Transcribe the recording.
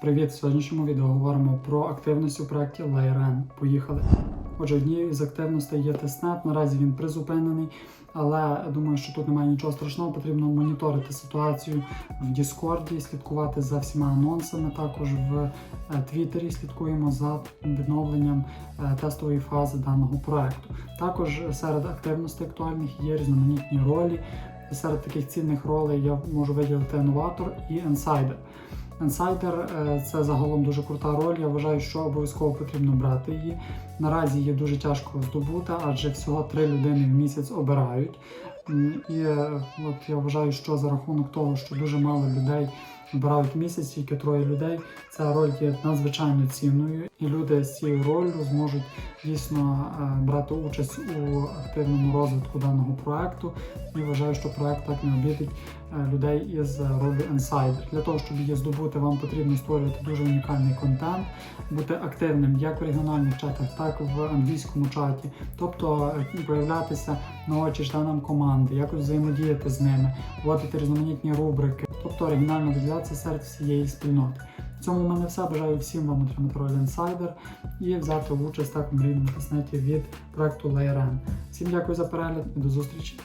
Привіт! В сьогоднішньому відео говоримо про активності у проєкті LayerN. Поїхали. Отже, однією з активностей є тестнет. Наразі він призупинений, але думаю, що тут немає нічого страшного. Потрібно моніторити ситуацію в Discord, слідкувати за всіма анонсами. Також в Твіттері слідкуємо за відновленням е, тестової фази даного проекту. Також серед активностей актуальних є різноманітні ролі. Серед таких цінних ролей я можу виділити інноватор і інсайдер. Інсайдер це загалом дуже крута роль. Я вважаю, що обов'язково потрібно брати її. Наразі її дуже тяжко здобути, адже всього три людини в місяць обирають. І е, от я вважаю, що за рахунок того, що дуже мало людей обирають місяць, тільки троє людей, ця роль є надзвичайно цінною, і люди з цією ролью зможуть дійсно е, брати участь у активному розвитку даного проекту. І вважаю, що проект так не обідить е, людей із ролі інсайдер. Для того, щоб її здобути, вам потрібно створювати дуже унікальний контент, бути активним як в регіональних чатах, так і в англійському чаті, тобто проявлятися на очі членам команди, якось взаємодіяти з ними, вводити різноманітні рубрики, тобто оригінально виділятися серед всієї спільноти. В цьому в мене все. Бажаю всім вам отримати роль інсайдер і взяти участь так в мрійному тиснеті від проекту LayerN. Всім дякую за перегляд і до зустрічі!